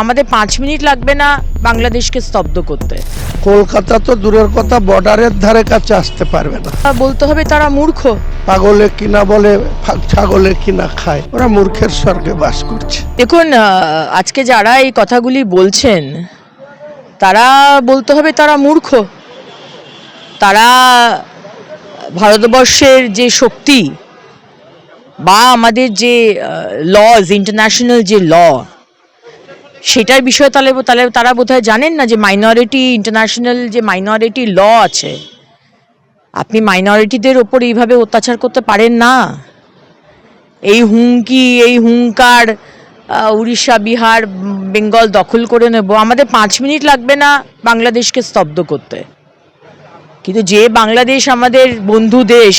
আমাদের পাঁচ মিনিট লাগবে না বাংলাদেশকে স্তব্ধ করতে। কলকাতা তো দূরের কথা বর্ডারের ধারে কাছে আসতে পারবে না। বলতে হবে তারা মূর্খ। পাগলে কিনা বলে ছাগলে কিনা খায়। ওরা মূর্খের স্বর্গে বাস করছে। দেখুন আজকে যারা এই কথাগুলি বলছেন তারা বলতে হবে তারা মূর্খ। তারা ভারতবর্ষের যে শক্তি বা আমাদের যে লজ ইন্টারন্যাশনাল যে ল সেটার বিষয়ে তাহলে তাহলে তারা বোধহয় জানেন না যে মাইনরিটি ইন্টারন্যাশনাল যে মাইনরিটি ল আছে, আপনি মাইনরিটিদের ওপর এইভাবে অত্যাচার করতে পারেন না। এই হুমকি, এই হুঙ্কার উড়িষ্যা, বিহার, বেঙ্গল দখল করে নেব। আমাদের পাঁচ মিনিট লাগবে না বাংলাদেশকে স্তব্ধ করতে। কিন্তু যে বাংলাদেশ আমাদের বন্ধু দেশ,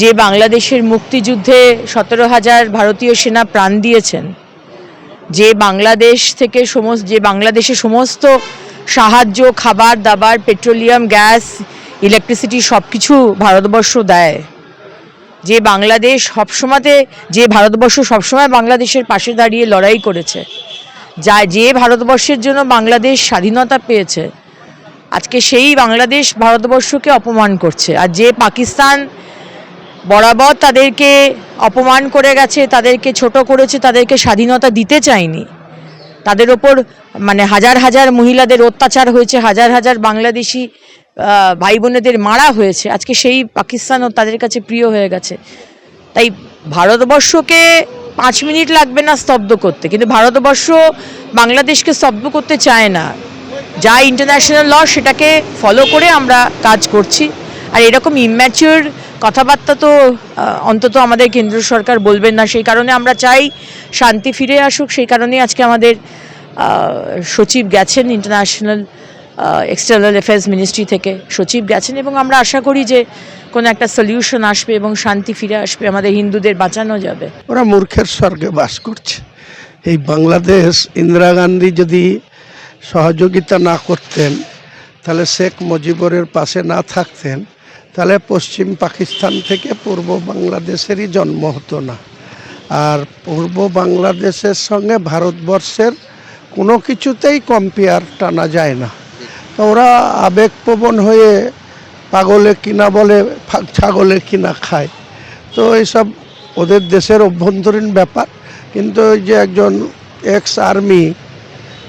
যে বাংলাদেশের মুক্তিযুদ্ধে সতেরো হাজার ভারতীয় সেনা প্রাণ দিয়েছেন যে বাংলাদেশ থেকে সমস্ত যে বাংলাদেশে সমস্ত সাহায্য, খাবার, দাবার, পেট্রোলিয়াম, গ্যাস, ইলেকট্রিসিটি সব কিছু ভারতবর্ষ দেয়। যে বাংলাদেশ সবসময়তে যে ভারতবর্ষ সবসময় বাংলাদেশের পাশে দাঁড়িয়ে লড়াই করেছে। যা যে ভারতবর্ষের জন্য বাংলাদেশ স্বাধীনতা পেয়েছে, আজকে সেই বাংলাদেশ ভারতবর্ষকে অপমান করছে। আর যে পাকিস্তান বরাবর তাদেরকে অপমান করে গেছে, তাদেরকে ছোট করেছে, তাদেরকে স্বাধীনতা দিতে চায়নি। তাদের ওপর মানে হাজার হাজার মহিলাদের অত্যাচার হয়েছে, হাজার হাজার বাংলাদেশি ভাই বোনেদের মারা হয়েছে। আজকে সেই পাকিস্তানও তাদের কাছে প্রিয় হয়ে গেছে। তাই ভারতবর্ষকে পাঁচ মিনিট লাগবে না স্তব্ধ করতে, কিন্তু ভারতবর্ষ বাংলাদেশকে স্তব্ধ করতে চায় না। যা ইন্টারন্যাশনাল ল সেটাকে ফলো করে আমরা কাজ করছি। আর এরকম ইম্যাচিওর কথাবার্তা তো অন্তত আমাদের কেন্দ্র সরকার বলবেন না। সেই কারণে আমরা চাই শান্তি ফিরে আসুক। সেই কারণেই আজকে আমাদের সচিব গেছেন ইন্টারন্যাশনাল এক্সটার্নাল অ্যাফেয়ার্স মিনিস্ট্রি থেকে সচিব গেছেন এবং আমরা আশা করি যে কোনো একটা সলিউশন আসবে এবং শান্তি ফিরে আসবে। আমাদের হিন্দুদের বাঁচানো যাবে। ওরা মূর্খের স্বর্গে বাস করছে। এই বাংলাদেশ ইন্দিরা গান্ধী যদি সহযোগিতা না করতেন, তাহলে শেখ মুজিবুরের পাশে না থাকতেন তাহলে পশ্চিম পাকিস্তান থেকে পূর্ব বাংলাদেশেরই জন্ম হতো না। আর পূর্ব বাংলাদেশের সঙ্গে ভারতবর্ষের কোনো কিছুতেই কম্পেয়ার টানা যায় না। তো ওরা আবেগপ্রবণ হয়ে পাগলে কিনা বলে ছাগলে কিনা খায়। তো এইসব ওদের দেশের অভ্যন্তরীণ ব্যাপার। কিন্তু ওই যে একজন এক্স আর্মি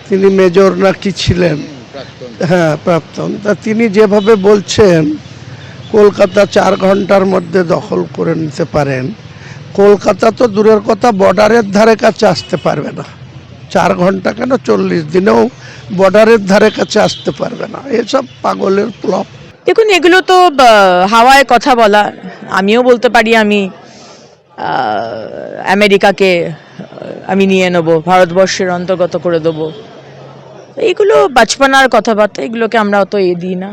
তিনি মেজর নাকি ছিলেন হ্যাঁ প্রাক্তন। তা তিনি যেভাবে বলছেন কলকাতা চার ঘণ্টার মধ্যে দখল করে নিতে পারেন। কলকাতা তো দূরের কথা, বর্ডারের ধারে কাছে আসতে পারবে না। চার ঘণ্টা কেন? চল্লিশ দিনেও বর্ডারের ধারে কাছে আসতে পারবে না। এসব পাগলের প্লপ দেখুন, এগুলো তো হাওয়ায় কথা বলা আমিও বলতে পারি, আমি আমেরিকাকে আমি নিয়ে নেব, ভারতবর্ষের অন্তর্গত করে দেবো। এইগুলো বাচপানার কথাবার্তা, এগুলোকে আমরা অত এ দিই না।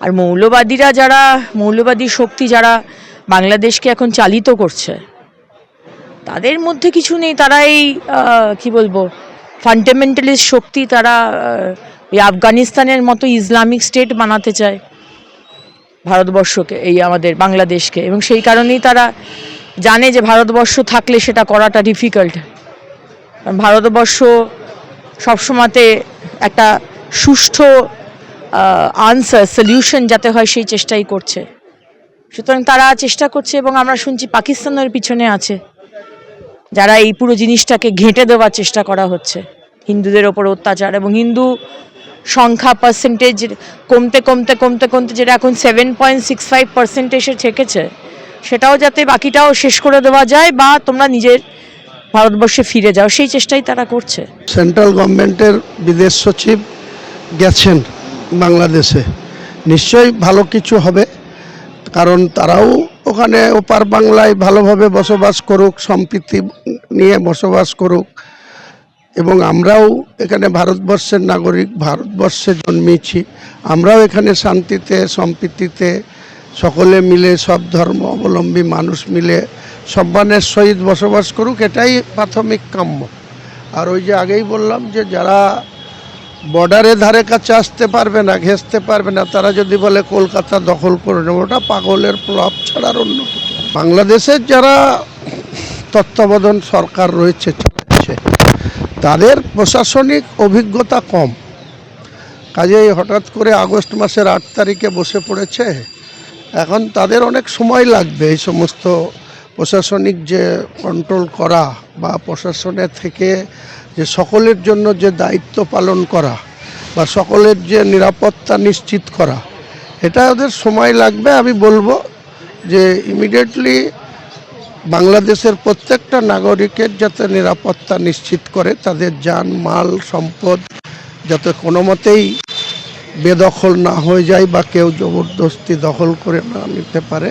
আর মৌলবাদীরা যারা মৌলবাদী শক্তি যারা বাংলাদেশকে এখন চালিত করছে তাদের মধ্যে কিছু নেই তারা এই আহ, কি বলব ফান্ডামেন্টালিস্ট শক্তি তারা ওই আফগানিস্তানের মতো ইসলামিক স্টেট বানাতে চায় ভারতবর্ষকে এই আমাদের বাংলাদেশকে এবং সেই কারণেই তারা জানে যে ভারতবর্ষ থাকলে সেটা করাটা ডিফিকাল্ট ভারতবর্ষ সবসময়তে একটা সুষ্ঠু আনসার সলিউশন যাতে হয় সেই চেষ্টাই করছে। সুতরাং তারা চেষ্টা করছে এবং আমরা শুনছি পাকিস্তানের পিছনে আছে। যারা এই পুরো জিনিসটাকে ঘেঁটে দেওয়ার চেষ্টা করা হচ্ছে। হিন্দুদের ওপর অত্যাচার এবং হিন্দু সংখ্যা পার্সেন্টেজ কমতে কমতে কমতে কমতে যেটা এখন seven point six five percent এসে ঠেকেছে, সেটাও যাতে বাকিটাও শেষ করে দেওয়া যায় বা তোমরা নিজের ভারতবর্ষে ফিরে যাও, সেই চেষ্টাই তারা করছে। সেন্ট্রাল গভর্নমেন্টের বিদেশ সচিব গেছেন। বাংলাদেশে। নিশ্চয়ই ভালো কিছু হবে, কারণ তারাও ওখানে ওপার বাংলায় ভালোভাবে বসবাস করুক, সম্প্রীতি নিয়ে বসবাস করুক, এবং আমরাও এখানে ভারতবর্ষের নাগরিক, ভারতবর্ষে জন্মেছি, আমরাও এখানে শান্তিতে, সম্প্রীতিতে সকলে মিলে, সব ধর্ম অবলম্বী মানুষ মিলে সম্মানের সহিত বসবাস করুক, এটাই প্রাথমিক কাম্য। আর ওই যে আগেই বললাম যে যারা বর্ডারে ধারে কাছে আসতে পারবে না ঘেঁচতে পারবে না। তারা যদি বলে কলকাতা দখল করে নেব, ওটা পাগলের প্লব ছাড়ার অন্য বাংলাদেশের যারা তত্ত্বাবধান সরকার রয়েছে তাদের প্রশাসনিক অভিজ্ঞতা কম। কাজেই হঠাৎ করে আগস্ট মাসের আট তারিখে বসে পড়েছে। এখন তাদের অনেক সময় লাগবে এই সমস্ত প্রশাসনিক যে কন্ট্রোল করা বা প্রশাসনের থেকে যে সকলের জন্য যে দায়িত্ব পালন করা বা সকলের যে নিরাপত্তা নিশ্চিত করা, এটা ওদের সময় লাগবে। আমি বলব যে ইমিডিয়েটলি বাংলাদেশের প্রত্যেকটা নাগরিকের যাতে নিরাপত্তা নিশ্চিত করে, তাদের যান, মাল, সম্পদ যাতে কোনো মতেই বেদখল না হয়ে যায় বা কেউ জবরদস্তি দখল করে না নিতে পারে।